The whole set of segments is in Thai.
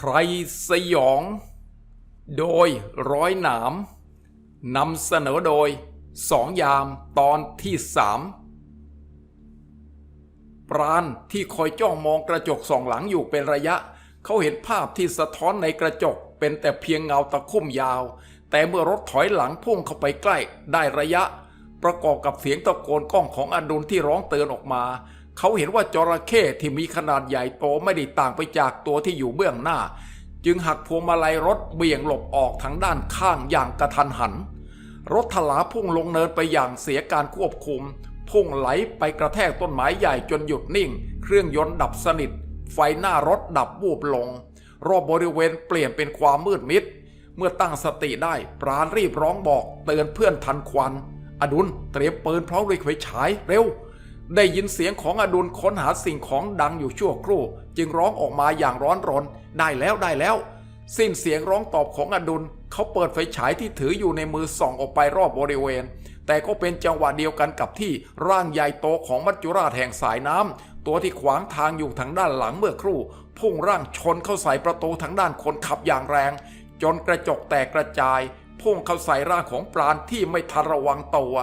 ไพรสยอง โดยร้อยหนามนำเสนอโดยสองยามตอนที่สามปราณที่คอยจ้องมองกระจกสองหลังอยู่เป็นระยะ เขาเห็นภาพที่สะท้อนในกระจกเป็นแต่เพียงเงาตะคุ่มยาว แต่เมื่อรถถอยหลังพุ่งเข้าไปใกล้ได้ระยะ ประกอบกับเสียงตะโกนก้องของอดุลที่ร้องเตือนออกมา เขาเห็นว่าจระเข้ที่มีขนาดใหญ่โตไม่ได้ต่างไปจากตัวที่อยู่เบื้องหน้า จึงหักพวงมาลัยรถเบี่ยงหลบออกทางด้านข้างอย่างกระทันหัน รถถลาพุ่งลงเนินไปอย่างเสียการควบคุม พุ่งไหลไปกระแทกต้นไม้ใหญ่จนหยุดนิ่ง เครื่องยนต์ดับสนิท ไฟหน้ารถดับวูบลง รอบบริเวณเปลี่ยนเป็นความมืดมิด เมื่อตั้งสติได้ปราณรีบร้องบอกเตือนเพื่อนทันควัน อดุลเตรียมปืนพร้อมด้วยไฟฉายเร็ว ได้ยินเสียงของอดุลค้นหาสิ่งของดังอยู่ชั่วครู่ จึงร้องออกมาอย่างร้อนรน ได้แล้วได้แล้ว สิ้นเสียงร้องตอบของอดุลเขาเปิดไฟฉายที่ถืออยู่ในมือส่องออกไปรอบบริเวณ แต่ก็เป็นจังหวะเดียวกันกับที่ร่างใหญ่โตของมัจจุราชแห่งสายน้ำตัวที่ขวางทางอยู่ทางด้านหลังเมื่อครู่ พุ่งร่างชนเข้าใส่ประตูทางด้านคนขับอย่างแรง จนกระจกแตกกระจาย พุ่งเข้าใส่ร่างของปราณที่ไม่ทันระวังตัว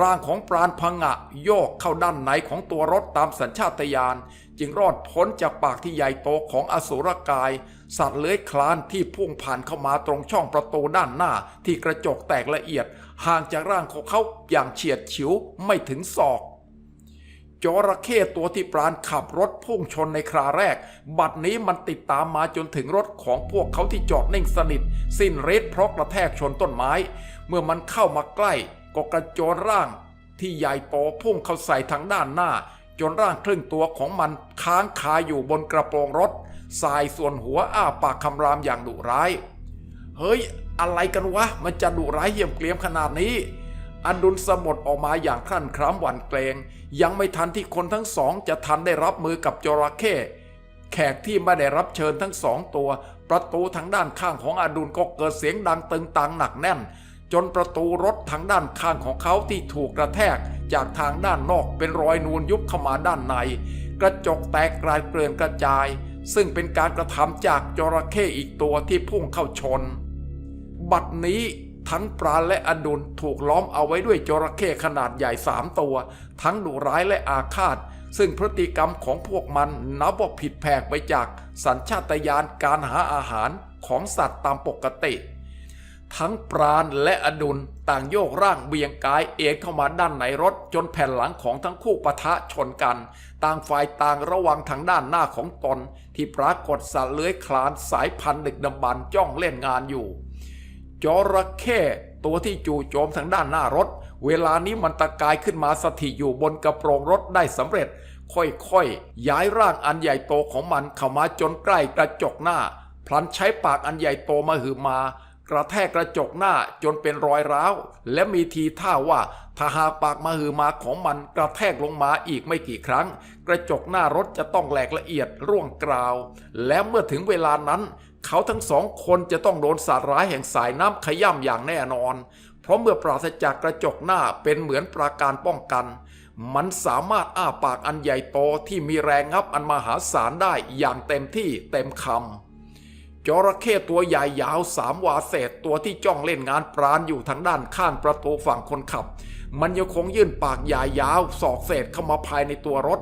ร่างของปราณพังะโยกเข้าด้านในของตัวรถตามสัญชาตญาณจึงรอดพ้นจากปากที่ใหญ่โตของอสุรกาย สัตว์เลื้อยคลานที่พุ่งผ่านเข้ามาตรงช่องประตูด้านหน้าที่กระจกแตกละเอียด ห่างจากร่างของเขาอย่างเฉียดฉิวไม่ถึงศอกจระเข้ตัวที่ปราณขับรถพุ่งชนในคราแรก บัดนี้มันติดตามมาจนถึงรถของพวกเขาที่จอดนิ่งสนิท สิ้นฤทธิ์เพราะกระแทกชนต้นไม้ เมื่อมันเข้ามาใกล้ ก็กระโจนร่างที่ใหญ่โตพุ่งเข้าใส่ทางด้านหน้า จนร่างครึ่งตัวของมันค้างคาอยู่บนกระโปรงรถสายส่วนหัวอ้าปากคำรามอย่างดุร้าย เฮ้ย อะไรกันวะ มันจะดุร้ายเยี่ยมเกลียมขนาดนี้อันดุลสมดออกมาอย่างครั่นคร้ำหวั่นเกรง ยังไม่ทันที่คนทั้งสองจะทันได้รับมือกับจระเข้แขกที่ไม่ได้รับเชิญทั้งสองตัว ประตูทางด้านข้างของอดุลก็เกิดเสียงดังตึงตังหนักแน่น จนประตูรถทางด้านข้างของเขาที่ถูกกระแทกจากทางด้านนอกเป็นรอยนูนยุบเข้ามาด้านใน กระจกแตกกลายเกลื่อนกระจาย ซึ่งเป็นการกระทำจากจระเข้อีกตัวที่พุ่งเข้าชน บัดนี้ทั้งปราณและอดุลถูกล้อมเอาไว้ด้วยจระเข้ขนาดใหญ่สามตัว ทั้งดุร้ายและอาฆาต ซึ่งพฤติกรรมของพวกมันนับว่าผิดแผกไปจากสัญชาตญาณการหาอาหารของสัตว์ตามปกติ ทั้งปราณและอดุลต่างโยกร่างเบี่ยงกายเอ็นเข้ามาด้านในรถ จนแผ่นหลังของทั้งคู่ปะทะชนกัน ต่างฝ่ายต่างระวังทางด้านหน้าของตน ที่ปรากฏสัตว์เลื้อยคลานสายพันธุ์ดึกดำบรรจ้องเล่นงานอยู่ จระเข้ตัวที่จู่โจมทางด้านหน้ารถ เวลานี้มันตะกายขึ้นมาสถิตอยู่บนกระโปรงรถได้สำเร็จ ค่อยๆย้ายร่างอันใหญ่โตของมันเข้ามาจนใกล้กระจกหน้า พลันใช้ปากอันใหญ่โตมาหือมา กระแทกกระจกหน้าจนเป็นรอยร้าว และมีทีท่าว่าถ้าหากปากมาหือมาของมันกระแทกลงมาอีกไม่กี่ครั้ง กระจกหน้ารถจะต้องแหลกละเอียดร่วงกราว และเมื่อถึงเวลานั้น เขาทั้งสองคนจะต้องโดนสาตว์ร้ายแห่งสายน้ำขย่ำอย่างแน่นอน เพราะเมื่อปราศจากกระจกหน้าเป็นเหมือนปราการป้องกัน มันสามารถอ้าปากอันใหญ่โตที่มีแรงงับอันมหาศาลได้อย่างเต็มที่เต็มคำ จระเข้ตัวใหญ่ยาวสามวาเศษตัวที่จ้องเล่นงานปราณอยู่ทางด้านข้างประตูฝั่งคนขับ มันยังคงยื่นปากใหญ่ยาวสอกเศษเข้ามาภายในตัวรถ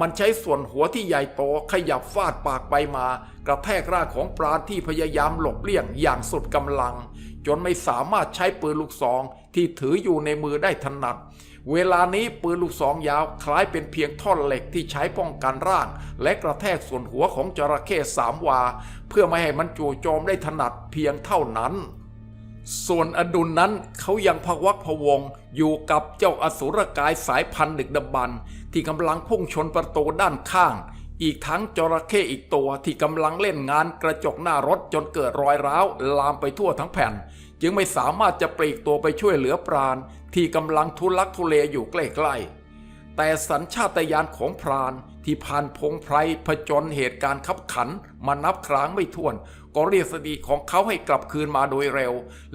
มันใช้ส่วนหัวที่ใหญ่โตขยับฟาดปากไปมา กระแทกร่างของปราณที่พยายามหลบเลี่ยงอย่างสุดกำลัง จนไม่สามารถใช้ปืนลูกซองที่ถืออยู่ในมือได้ถนัด เวลานี้ปืนลูกซองยาวคล้ายเป็นเพียงท่อนเหล็กที่ใช้ป้องกันร่าง และกระแทกส่วนหัวของจระเข้สามวา เพื่อไม่ให้มันจู่โจมได้ถนัดเพียงเท่านั้น ส่วนอดุลนั้นเขายังพะวักพะวงอยู่กับเจ้าอสุรกายสายพันธุ์ดึกดำบรรที่กำลังพุ่งชนประตูด้านข้าง อีกทั้งจระเข้อีกตัวที่กำลังเล่นงานกระจกหน้ารถจนเกิดรอยร้าวลามไปทั่วทั้งแผ่น จึงไม่สามารถจะปลีกตัวไปช่วยเหลือปราณที่กำลังทุลักทุเลอยู่ใกล้ๆ แต่สัญชาตญาณของพรานที่ผ่านพงไพรผจญเหตุการณ์ขับขันมานับครั้งไม่ถ้วน ก็เรียกสติของเขาให้กลับคืนมาโดยเร็ว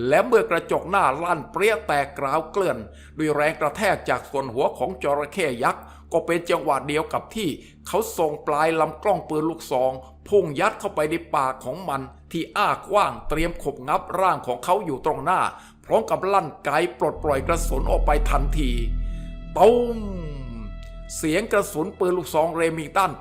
และเมื่อกระจกหน้าลั่นเปรี้ยแตกกราวเกลื่อน ด้วยแรงกระแทกจากส่วนหัวของจระเข้ยักษ์ ก็เป็นจังหวะเดียวกับที่ เขาส่งปลายลำกล้องปืนลูกซอง พุ่งยัดเข้าไปในปากของมัน ที่อ้ากว้างเตรียมขบงับร่างของเขาอยู่ตรงหน้า พร้อมกับลั่นไกปลดปล่อยกระสุนออกไปทันทีตุ้ม เสียงกระสุนปืนลูกซองเรมิงตัน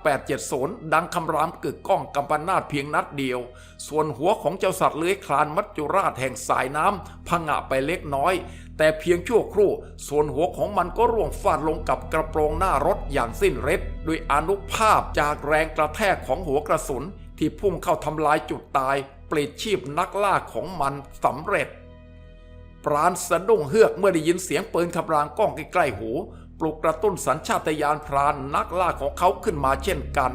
870 ดังคำรามกึกก้องกำปนาดเพียงนัดเดียว ส่วนหัวของเจ้าสัตว์เลื้อยคลานมัจจุราชแห่งสายน้ำพังะไปเล็กน้อย แต่เพียงชั่วครู่ ส่วนหัวของมันก็ร่วงฟาดลงกับกระโปรงหน้ารถอย่างสิ้นเร็ดด้วยอนุภาพจากแรงกระแทกของหัวกระสุน ที่พุ่งเข้าทำลายจุดตายปลิดชีพนักล่าของมันสำเร็จ ปราณสะดุ้งเฮือกเมื่อได้ยินเสียงปืนคำรางก้องใกล้ๆหู ปลุกกระตุ้นสัญชาตญาณพรานนักล่าของเขาขึ้นมาเช่นกัน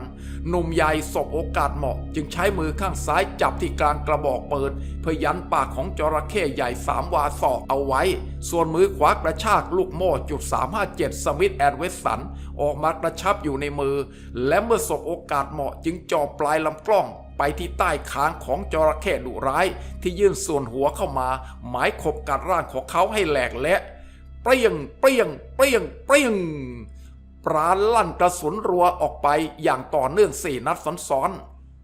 หนุ่มใหญ่สบโอกาสเหมาะ จึงใช้มือข้างซ้ายจับที่กลางกระบอกปืนเพื่อยันปากของจระเข้ใหญ่สามวาศอกเอาไว้ ส่วนมือขวากระชากลูกโม่จุด357สมิธแอดเวสสัน ออกมากระชับอยู่ในมือ และเมื่อสบโอกาสเหมาะจึงจ่อปลายลำกล้องไปที่ใต้คางของจระเข้ดุร้าย ที่ยื่นส่วนหัวเข้ามา หมายขบกัดร่างของเขาให้แหลกและ เปรี้ยง เปรี้ยง เปรี้ยง เปรี้ยง ปราลั่นกระสุนรัวออกไปอย่างต่อเนื่องสี่นัดซ้อน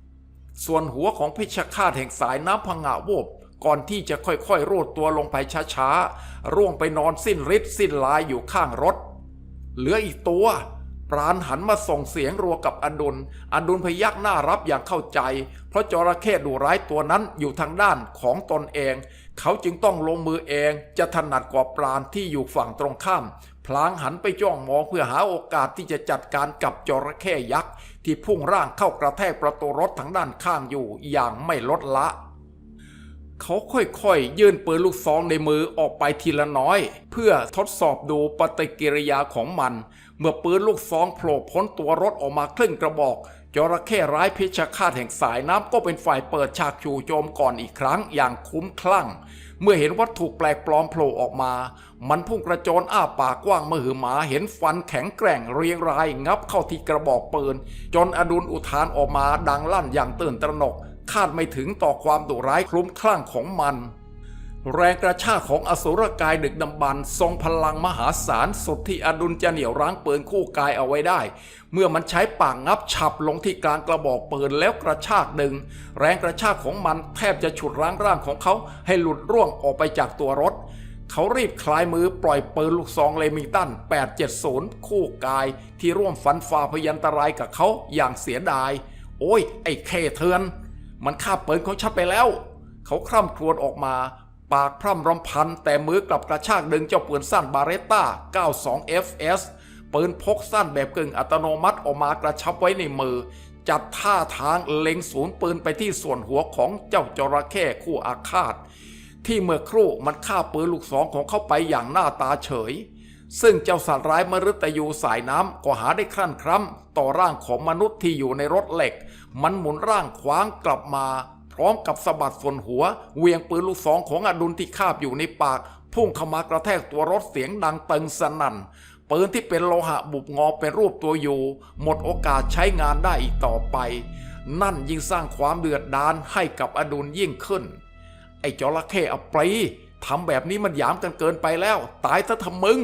ๆ ส่วนหัวของพิชคาตแห่งสายน้ำพังงะโวบก่อนที่จะค่อยๆ โรดตัวลงไปช้าๆ ร่วงไปนอนสิ้นฤทธิ์สิ้นลายอยู่ข้างรถ เหลืออีกตัว ปราณหันมาส่งเสียงรัวกับอดุล อดุลพยักหน้ารับอย่างเข้าใจ เพราะจระเข้ดุร้ายตัวนั้นอยู่ทางด้านของตนเอง เขาจึงต้องลงมือเองจะถนัดกว่าปราณที่อยู่ฝั่งตรงข้าม พลางหันไปจ้องมองเพื่อหาโอกาสที่จะจัดการกับจระเข้ยักษ์ ที่พุ่งร่างเข้ากระแทกประตูรถทางด้านข้างอยู่อย่างไม่ลดละ เขาค่อยๆยื่นปืนลูกซองในมือออกไปทีละน้อย เพื่อทดสอบดูปฏิกิริยาของมัน เมื่อปืนลูกซองโผล่พ้นตัวรถออกมาครึ่งกระบอก จระเข้ร้ายพิชฆาตแห่งสายน้ำก็เป็นฝ่ายเปิดฉากจู่โจมก่อนอีกครั้งอย่างคุ้มคลั่ง เมื่อเห็นวัตถุแปลกปลอมโผล่ออกมา มันพุ่งกระโจนอ้าปากกว้างมหือหมาเห็นฟันแข็งแกร่งเรียงรายงับเข้าที่กระบอกปืน จนอดุลอุทานออกมาดังลั่นอย่างตื่นตระหนก คาดไม่ถึงต่อความดุร้ายคลุ้มคลั่งของมัน แรงกระชากของอสุรกายดึกดำบรรทรงพลังมหาศาลสุดที่อดุลจะเหนี่ยวรั้งปืนคู่กายเอาไว้ได้ เมื่อมันใช้ปากงับฉับลงที่กลางกระบอกปืนแล้วกระชากดึง แรงกระชากของมันแทบจะฉุดรั้งร่างของเขาให้หลุดร่วงออกไปจากตัวรถ เขารีบคลายมือปล่อยปืนลูกซองเลมิงตัน 870 คู่กาย ที่ร่วมฟันฝ่าพยันตรายกับเขาอย่างเสียดาย โอ้ย ไอ้เคเทือน มันฆ่าปืนของฉันไปแล้ว เขาคร่ำครวญออกมา ปากพร่ำรำพัน แต่มือกลับกระชากดึงเจ้าปืนสั้นบาเรตต้า 92 FS ปืนพกสั้นแบบกึ่งอัตโนมัติออกมากระชับไว้ในมือ จัดท่าทางเล็งศูนย์ปืนไปที่ส่วนหัวของเจ้าจระเข้คู่อาฆาต ที่เมื่อครู่มันฆ่าปืนลูกสองของเขาไปอย่างหน้าตาเฉย ซึ่งเจ้าสัตว์ร้ายมฤตยูสายน้ำก็หาได้ครั่นคร้ำต่อร่างของมนุษย์ที่อยู่ในรถเหล็ก มันหมุนร่างคว้างกลับมา พร้อมกับสะบัดส่วนหัวเวียงปืนลูกสองของอดุลที่คาบอยู่ในปาก พุ่งเข้ามากระแทกตัวรถเสียงดังตึงสนั่นปืนที่เป็นโลหะบุบงอเป็นรูปตัวอยู่ หมดโอกาสใช้งานได้อีกต่อไป นั่นยิ่งสร้างความเดือดดาลให้กับอดุลยิ่งขึ้น ไอ้จระเข้อปรีทำแบบนี้มันหยามกันเกินไปแล้ว ตายซะทำมึง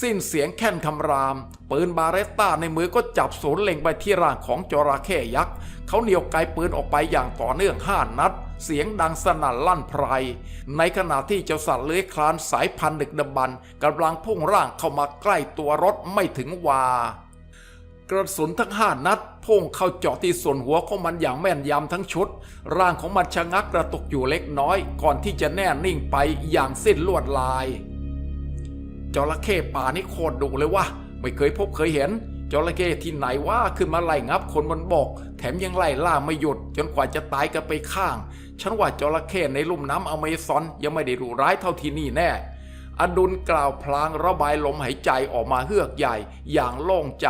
สิ้นเสียงแค่นคำราม ปืนบาเรตต้าในมือก็จับศูนเล็งไปที่ร่างของจระเข้ยักษ์เขาเหนียวไกปืนออกไปอย่างต่อเนื่องห้านัด เสียงดังสนั่นลั่นไพร ในขณะที่เจ้าสัตว์เลื้อยคลานสายพันธุ์ดึกดำบรรกำลังพุ่งร่างเข้ามาใกล้ตัวรถไม่ถึงวากระสุนทั้งห้านัดพุ่งเข้าเจาะที่ส่วนหัวของมันอย่างแม่นยำทั้งชุด ร่างของมันชะงักกระตุกอยู่เล็กน้อย ก่อนที่จะแน่นิ่งไปอย่างสิ้นลวดลาย จระเข้ป่านี่โคตรดุเลยวะไม่เคยพบเคยเห็นจระเข้ที่ไหนว่าขึ้นมาไล่งับคนบนบก แถมยังไล่ล่าไม่หยุด จนกว่าจะตายกันไปข้าง ฉันว่าจระเข้ในลุ่มน้ำอเมซอนยังไม่ได้รุร้ายเท่าที่นี่แน่ อดุลกล่าวพลางระบายลมหายใจออกมาเฮือกใหญ่ อย่างโล่งใจ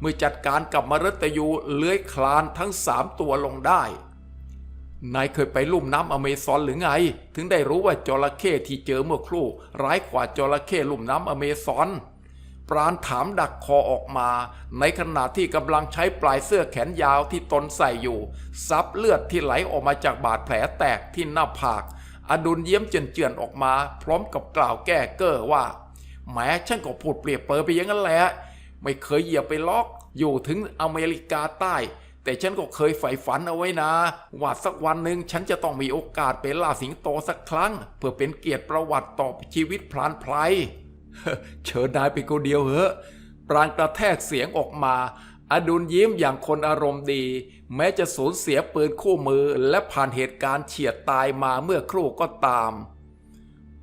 เมื่อจัดการกับมรตยูเลื้อยคลานทั้งสามตัวลงได้ นายเคยไปลุ่มน้ำอเมซอนหรือไง ถึงได้รู้ว่าจระเข้ที่เจอเมื่อครู่ ร้ายกว่าจระเข้ลุ่มน้ำอเมซอน ปราณถามดักคอออกมา ในขณะที่กำลังใช้ปลายเสื้อแขนยาวที่ตนใส่อยู่ ซับเลือดที่ไหลออกมาจากบาดแผลแตกที่หน้าผาก อดุลเยี่ยมเจือนๆออกมา พร้อมกับกล่าวแก้เก้อว่าแหมฉันก็พูดเปรียบเปรยไปอย่างนั้นแหละไม่เคยเหยียบไปล็อกอยู่ถึงอเมริกาใต้ แต่ฉันก็เคยใฝ่ฝันเอาไว้นะ ว่าสักวันหนึ่งฉันจะต้องมีโอกาสไปล่าสิงโตสักครั้ง เพื่อเป็นเกียรติประวัติต่อชีวิตพลานไพรเชิญนายไปคนเดียวเหอะปราณกระแทกเสียงออกมา อดุลยิ้มอย่างคนอารมณ์ดี แม้จะสูญเสียปืนคู่มือและผ่านเหตุการณ์เฉียดตายมาเมื่อครู่ก็ตาม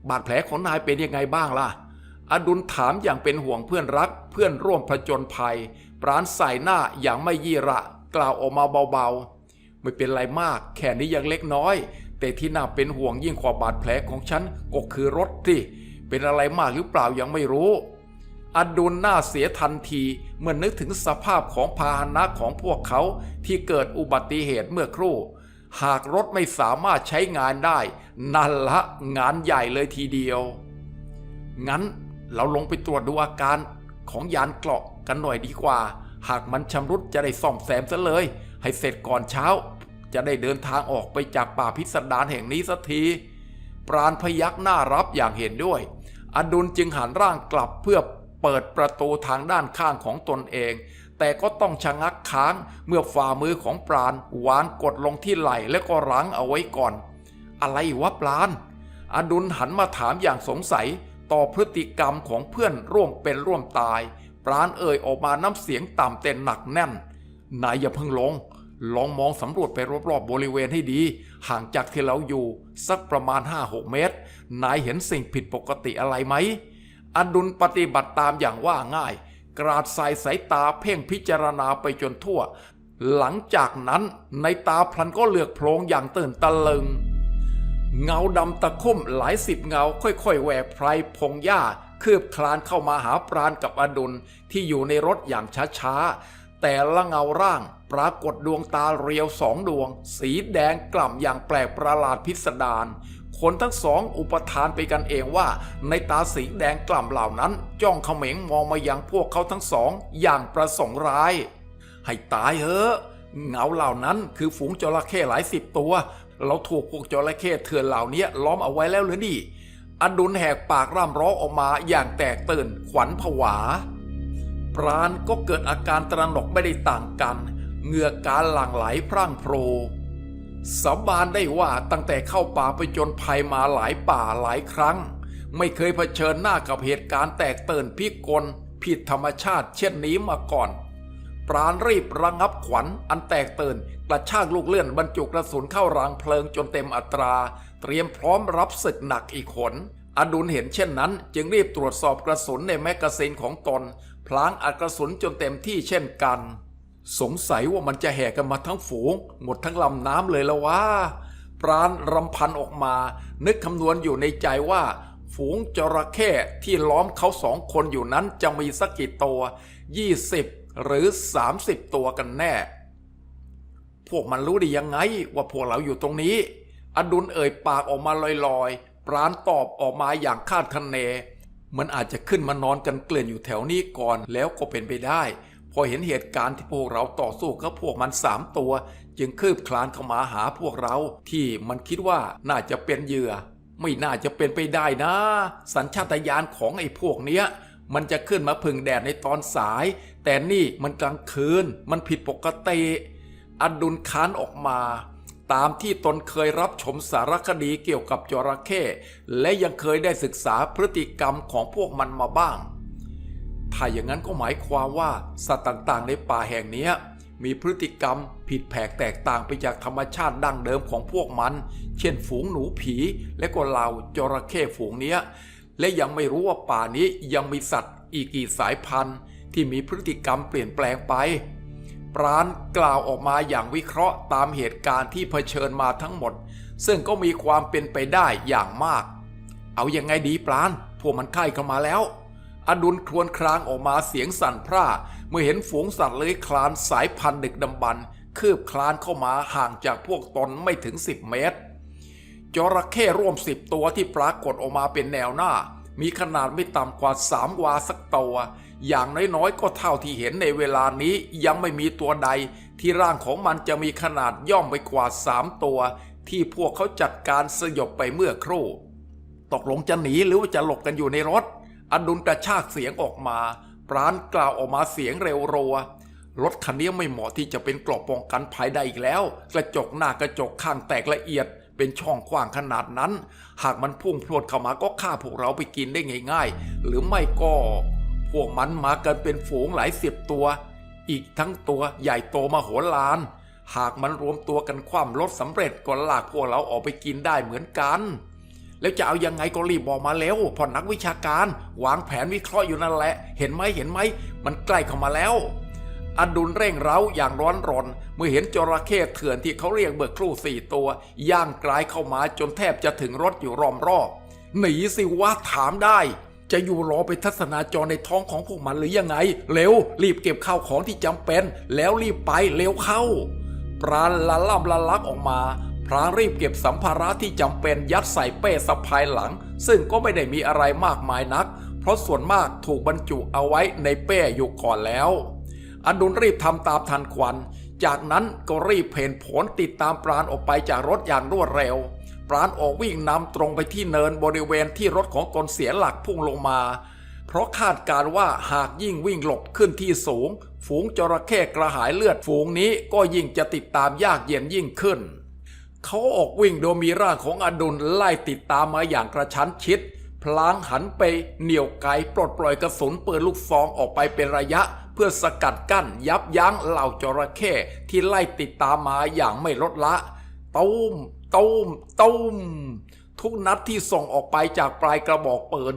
บาดแผลของนายเป็นยังไงบ้างล่ะ อดุลถามอย่างเป็นห่วงเพื่อนรัก เพื่อนร่วมผจญภัย ปราณใส่หน้าอย่างไม่ยี่ระ กล่าวออกมาเบาๆ ไม่เป็นไรมาก แค่นี้ยังเล็กน้อย แต่ที่น่าเป็นห่วงยิ่งกว่าบาดแผลของฉันก็คือรถที่เป็นอะไรมากหรือเปล่ายังไม่รู้ อดุลหน้าเสียทันทีเมื่อนึกถึงสภาพของพาหนะของพวกเขาที่เกิดอุบัติเหตุเมื่อครู่ หากรถไม่สามารถใช้งานได้ นั่นละงานใหญ่เลยทีเดียว งั้นเราลงไปตรวจดูอาการของยานเกราะกันหน่อยดีกว่า หากมันชำรุดจะได้ซ่อมแซมซะเลย ให้เสร็จก่อนเช้า จะได้เดินทางออกไปจากป่าพิสดารแห่งนี้สักที ปราณพยักหน้ารับอย่างเห็นด้วย อดุลจึงหันร่างกลับเพื่อเปิดประตูทางด้านข้างของตนเอง แต่ก็ต้องชะงักค้างเมื่อฝ่ามือของปราณวานกดลงที่ไหล่และก็รั้งเอาไว้ก่อน อะไรวะปราณอดุลหันมาถามอย่างสงสัยต่อพฤติกรรมของเพื่อนร่วมเป็นร่วมตาย ปราณเอ่ยออกมาน้ำเสียงต่ำแต่หนักแน่น นายอย่าเพิ่งลง ลองมองสำรวจไปรอบๆบริเวณให้ดี ห่างจากที่เราอยู่ สักประมาณ 5-6 เมตร นายเห็นสิ่งผิดปกติอะไรไหม อดุลปฏิบัติตามอย่างว่าง่าย กราดสายสายตาเพ่งพิจารณาไปจนทั่ว หลังจากนั้นในตาพลันก็เลือกโพลงอย่างตื่นตะลึง เงาดำตะคุ่มหลายสิบเงาค่อยๆแหวกไพรพงหญ้า คืบคลานเข้ามาหาปราณกับอดุลที่อยู่ในรถอย่างช้าๆ แต่ละเงาร่างปรากฏดวงตาเรียวสองดวง สีแดงกล่ำอย่างแปลกประหลาดพิสดารคนทั้งสองอุปทานไปกันเองว่า ในตาสีแดงกล่ำเหล่านั้น จ้องเขม็งมองมายังพวกเขาทั้งสองอย่างประสงค์ร้าย ให้ตายเถอะเงาเหล่านั้นคือฝูงจระเข้หลายสิบตัว เราถูกพวกจระเข้เถื่อนเหล่านี้ล้อมเอาไว้แล้วหรือนี่ อดุลแหกปากร่ำร้องออกมาอย่างแตกตื่นขวัญผวา ปราณก็เกิดอาการตระหนกไม่ได้ต่างกัน เหงื่อการหลั่งไหลพรั่งโพรสาบานได้ว่าตั้งแต่เข้าป่าไปจนภัยมาหลายป่าหลายครั้ง ไม่เคยเผชิญหน้ากับเหตุการณ์แตกตื่นพิกลผิดธรรมชาติเช่นนี้มาก่อน ปราณรีบระงับขวัญอันแตกตื่นกระชากลูกเลื่อนบรรจุกระสุนเข้ารางเพลิงจนเต็มอัตรา เตรียมพร้อมรับศึกหนักอีกขนอดุลเห็นเช่นนั้น จึงรีบตรวจสอบกระสุนในแมกกาซีนของตน พลางอัดกระสุนจนเต็มที่เช่นกัน สงสัยว่ามันจะแห่กันมาทั้งฝูง หมดทั้งลำน้ำเลยละวะปราณรำพันออกมา นึกคำนวณอยู่ในใจว่า ฝูงจระเข้ที่ล้อมเขาสองคนอยู่นั้นจะมีสักกี่ตัว 20 หรือ 30 ตัวกันแน่ พวกมันรู้ได้ยังไงว่าพวกเราอยู่ตรงนี้ อดุลเอ่ยปากออกมาลอยๆ ปราณตอบออกมาอย่างคาดคะเน มันอาจจะขึ้นมานอนกันเกลื่อนอยู่แถวนี้ก่อนแล้วก็เป็นไปได้ พอเห็นเหตุการณ์ที่พวกเราต่อสู้กับพวกมันสามตัว จึงคืบคลานเข้ามาหาพวกเรา ที่มันคิดว่าน่าจะเป็นเหยื่อ ไม่น่าจะเป็นไปได้นะ สัญชาตญาณของไอ้พวกเนี้ยมันจะขึ้นมาพึ่งแดดในตอนสาย แต่นี่มันกลางคืน มันผิดปกติอดุลค้านออกมา ตามที่ตนเคยรับชมสารคดีเกี่ยวกับจระเข้และยังเคยได้ศึกษาพฤติกรรมของพวกมันมาบ้าง ถ้าอย่างนั้นก็หมายความว่าสัตว์ต่างๆ ในป่าแห่งนี้มีพฤติกรรมผิดแผกแตกต่างไปจากธรรมชาติดั้งเดิมของพวกมัน เช่นฝูงหนูผีและก็เหล่าจระเข้ฝูงนี้และยังไม่รู้ว่าป่านี้ยังมีสัตว์อีกกี่สายพันธุ์ ที่มีพฤติกรรมเปลี่ยนแปลงไป ปราณกล่าวออกมาอย่างวิเคราะห์ตามเหตุการณ์ที่เผชิญมาทั้งหมด ซึ่งก็มีความเป็นไปได้อย่างมาก เอายังไงดีปราณพวกมันใกล้เข้ามาแล้ว อดุลครวญครางออกมาเสียงสั่นพร่า เมื่อเห็นฝูงสัตว์เลื้อยคลานสายพันธุ์ดึกดำบรรคืบคลานเข้ามาห่างจากพวกตนไม่ถึง 10 เมตรจระเข้ร่วมสิบตัวที่ปรากฏออกมาเป็นแนวหน้า มีขนาดไม่ต่ำกว่าสามวาสักตัว อย่างน้อยๆ ก็เท่าที่เห็นในเวลานี้ยังไม่มีตัวใด ที่ร่างของมันจะมีขนาดย่อมไปกว่าสามตัว ที่พวกเขาจัดการสยบไปเมื่อครู่ ตกลงจะหนีหรือว่าจะหลบกันอยู่ในรถ อดุลกระชากเสียงออกมา ปราณกล่าวออกมาเสียงเร็วรัวรถคันนี้ไม่เหมาะที่จะเป็นกรอบป้องกันภัยได้อีกแล้ว กระจกหน้ากระจกข้างแตกละเอียด เป็นช่องกว้างขนาดนั้น หากมันพุ่งพรวดเข้ามาก็ฆ่าพวกเราไปกินได้ง่าย ๆ หรือไม่ก็พวกมันมากันเป็นฝูงหลายสิบตัว อีกทั้งตัวใหญ่โตมาโหฬารหากมันรวมตัวกันคว่ำรถสำเร็จก็ลากพวกเราออกไปกินได้เหมือนกัน แล้วจะเอายังไงก็รีบบอกมาแล้วพอนักวิชาการวางแผนวิเคราะห์อยู่นั่นแหละ เห็นไหมเห็นไหมมันใกล้เข้ามาแล้ว อดุลเร่งเร้าอย่างร้อนรน เมื่อเห็นจระเข้เถื่อนที่เขาเรียกเบิกครู่สี่ตัว ย่างกลายเข้ามาจนแทบจะถึงรถอยู่รอมรอบหนีสิวะถามได้ จะอยู่รอไปทัศนาจรในท้องของพวกมันหรือยังไง เร็ว รีบเก็บข้าวของที่จำเป็น แล้วรีบไปเร็วเข้า ปราณละล่ำละลักออกมาพรางรีบเก็บสัมภาระที่จำเป็นยัดใส่เป้สะพายหลัง ซึ่งก็ไม่ได้มีอะไรมากมายนัก เพราะส่วนมากถูกบรรจุเอาไว้ในเป้อยู่ก่อนแล้ว อดุลรีบทำตามทันควัน จากนั้นก็รีบเพนผลติดตามปราณออกไปจากรถอย่างรวดเร็ว ปราณออกวิ่งนำตรงไปที่เนินบริเวณที่รถของตนเสียหลักพุ่งลงมา เพราะคาดการณ์ว่าหากยิ่งวิ่งหลบขึ้นที่สูง ฝูงจระเข้กระหายเลือดฝูงนี้ก็ยิ่งจะติดตามยากเย็นยิ่งขึ้น เขาออกวิ่งโดยมีร่างของอดุลไล่ติดตามมาอย่างกระชั้นชิดพลางหันไปเหนี่ยวไกปลดปล่อยกระสุนปืนลูกซองออกไปเป็นระยะ พื่อสกัดกั้นยับยั้งเหล่าจระเข้ที่ไล่ติดตามมาอย่างไม่ลดละตูมตูมตูมทุกนัดที่ส่งออกไปจากปลายกระบอกปืน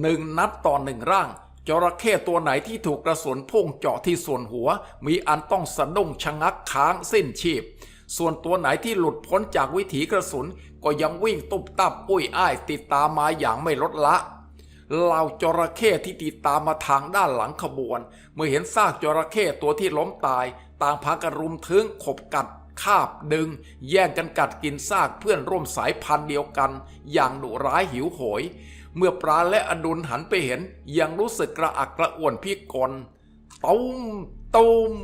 หนึ่งนัดต่อหนึ่งร่าง จระเข้ตัวไหนที่ถูกกระสุนพุ่งเจาะที่ส่วนหัว มีอันต้องสะดุ้งชะงักค้างสิ้นชีพ ส่วนตัวไหนที่หลุดพ้นจากวิถีกระสุนก็ยังวิ่งตุบตับอุ้ยอ้ายติดตามมาอย่างไม่ลดละ เหล่าจระเข้ที่ติดตามมาทางด้านหลังขบวน เมื่อเห็นซากจระเข้ตัวที่ล้มตาย ต่างพากันรุมถึงขบกัดคาบดึง แย่งกันกัดกินซากเพื่อนร่วมสายพันธุ์เดียวกัน อย่างดุร้ายหิวโหย เมื่อปราและอดุลหันไปเห็น ยังรู้สึกกระอักกระอ่วนพิกลตุ้มตุ้ม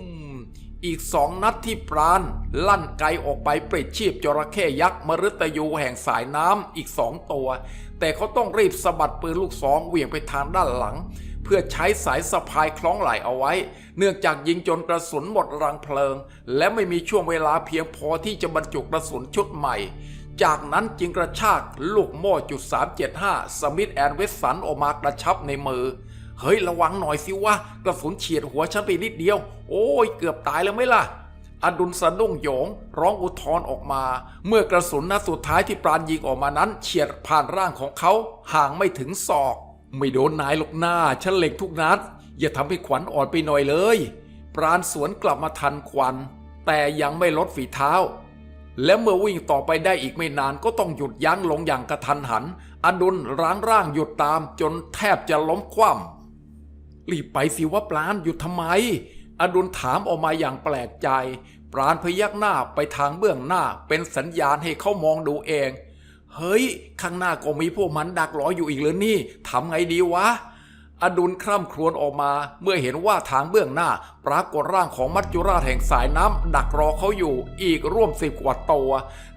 อีกสองนัดที่ปราณลั่นไกออกไปปลิดชีพจระเข้ยักษ์มฤตยูแห่งสายน้ำอีกสองตัว แต่เขาต้องรีบสะบัดปืนลูกซองเหวี่ยงไปทางด้านหลัง เพื่อใช้สายสะพายคล้องไหลเอาไว้ เนื่องจากยิงจนกระสุนหมดรังเพลิง และไม่มีช่วงเวลาเพียงพอที่จะบรรจุกระสุนชุดใหม่ จากนั้นจึงกระชากลูกโม่จุด375สมิธแอนเวสสันออกมากระชับในมือ เฮ้ยระวังหน่อยสิวะกระสุนเฉียดหัวฉันไปนิดเดียว โอ้ยเกือบตายแล้วไหมล่ะอดุลสะดุ้งโยงร้องอุทธรออกมา เมื่อกระสุนนัดสุดท้ายที่ปราณยิงออกมานั้น เฉียดผ่านร่างของเขาห่างไม่ถึงศอก ไม่โดนนายหรอกหน้าฉันเหล็กทุกนัด อย่าทำให้ขวัญอ่อนไปหน่อยเลย ปราณสวนกลับมาทันควันแต่ยังไม่ลดฝีเท้า และเมื่อวิ่งต่อไปได้อีกไม่นานก็ต้องหยุดยั้งลงอย่างกระทันหัน อดุลร้างร่างหยุดตามจนแทบจะล้มคว่ำ รีบไปสิว่าปราณหยุดทำไม อดุลถามออกมาอย่างแปลกใจ ปราณพยักหน้าไปทางเบื้องหน้าเป็นสัญญาณให้เขามองดูเอง เฮ้ย ข้างหน้าก็มีพวกมันดักรออยู่อีกเลยนี่ทำไงดีวะ อดุลคร่ำครวญออกมา เมื่อเห็นว่าทางเบื้องหน้า ปรากฏร่างของมัจจุราชแห่งสายน้ำดักรอเขาอยู่อีกร่วมสิบกว่าตัว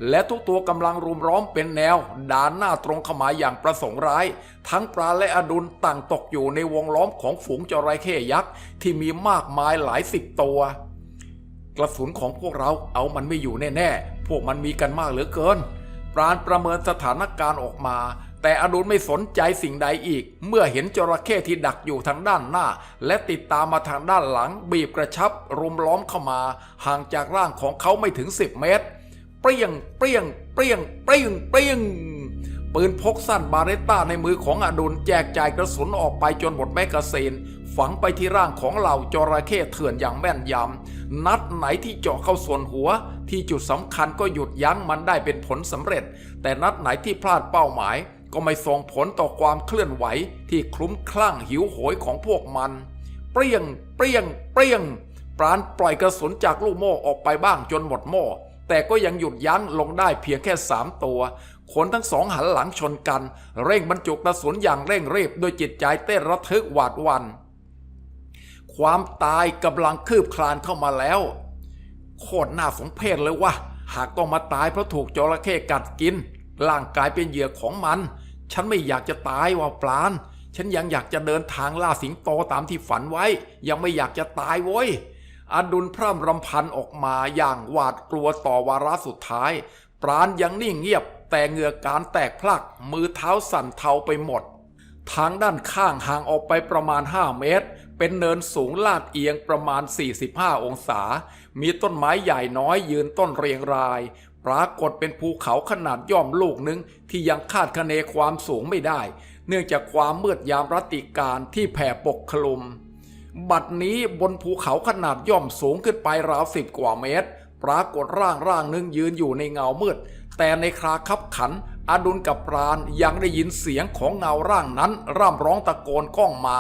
และทุกตัวกำลังรุมร้อมเป็นแนวด่านหน้าตรงเข้ามาอย่างประสงค์ร้าย ทั้งปลาและอดุลต่างตกอยู่ในวงล้อมของฝูงจระเข้ยักษ์ที่มีมากมายหลายสิบตัวกระสุนของพวกเราเอามันไม่อยู่แน่ ๆ พวกมันมีกันมากเหลือเกิน ปราณประเมินสถานการณ์ออกมา แต่อดุลไม่สนใจสิ่งใดอีก เมื่อเห็นจระเข้ที่ดักอยู่ทางด้านหน้า และติดตามมาทางด้านหลัง บีบกระชับรุมล้อมเข้ามา ห่างจากร่างของเขาไม่ถึง 10 เมตร เปรี้ยง เปรี้ยง เปรี้ยง เปรี้ยง เปรี้ยงปืนพกสั้นบาเรตต้าในมือของอดุลแจกจ่ายกระสุนออกไปจนหมดแมกกาซีนฝังไปที่ร่างของเหล่าจระเข้เถื่อนอย่างแม่นยำ นัดไหนที่เจาะเข้าส่วนหัว ที่จุดสำคัญก็หยุดยั้งมันได้เป็นผลสำเร็จ แต่นัดไหนที่พลาดเป้าหมาย ก็ไม่ส่งผลต่อความเคลื่อนไหวที่คลุ้มคลั่งหิวโหยของพวกมัน เปรี้ยง เปรี้ยง เปรี้ยง ปราณปล่อยกระสุนจากลูกโม่ออกไปบ้างจนหมดโม่ แต่ก็ยังหยุดยั้งลงได้เพียงแค่สามตัว คนทั้งสองหันหลังชนกัน เร่งบรรจุกระสุนอย่างเร่งรีบโดยจิตใจเต้นระทึกหวาดวัน ความตายกำลังคืบคลานเข้ามาแล้ว โคตรน่าสงเพชเลยว่ะหากต้องมาตายเพราะถูกจระเข้กัดกินร่างกายเป็นเหยื่อของมัน ฉันไม่อยากจะตายว่ะปลาน ฉันยังอยากจะเดินทางล่าสิงโตตามที่ฝันไว้ ยังไม่อยากจะตายโว้ยอดุลพร่ำรำพันออกมาอย่างหวาดกลัวต่อวาระสุดท้าย ปราณยังนิ่งเงียบ แต่เหงื่อการแตกพลัก มือเท้าสั่นเทาไปหมด ทางด้านข้างห่างออกไปประมาณ 5 เมตร เป็นเนินสูงลาดเอียงประมาณ 45 องศา มีต้นไม้ใหญ่น้อยยืนต้นเรียงราย ปรากฏเป็นภูเขาขนาดย่อมลูกหนึ่งที่ยังคาดคะเนความสูงไม่ได้ เนื่องจากความมืดยามรัติการที่แผ่ปกคลุม บัดนี้บนภูเขาขนาดย่อมสูงขึ้นไปราวสิบกว่าเมตร ปรากฏร่างร่างหนึ่งยืนอยู่ในเงามืด แต่ในคราคับขันอดุลกับปราณยังได้ยินเสียงของเงาร่างนั้น ร่ำร้องตะโกนก้องมา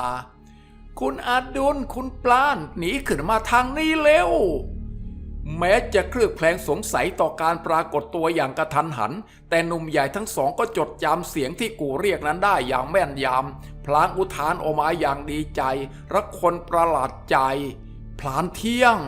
คุณอดุลคุณปราณหนีขึ้นมาทางนี้เร็ว แม้จะเคลือบแคลงสงสัยต่อการปรากฏตัวอย่างกระทันหัน แต่หนุ่มใหญ่ทั้งสองก็จดจำเสียงที่กูเรียกนั้นได้อย่างแม่นยำพลางอุทานออกมาอย่างดีใจรักคนประหลาดใจ พลานเที่ยง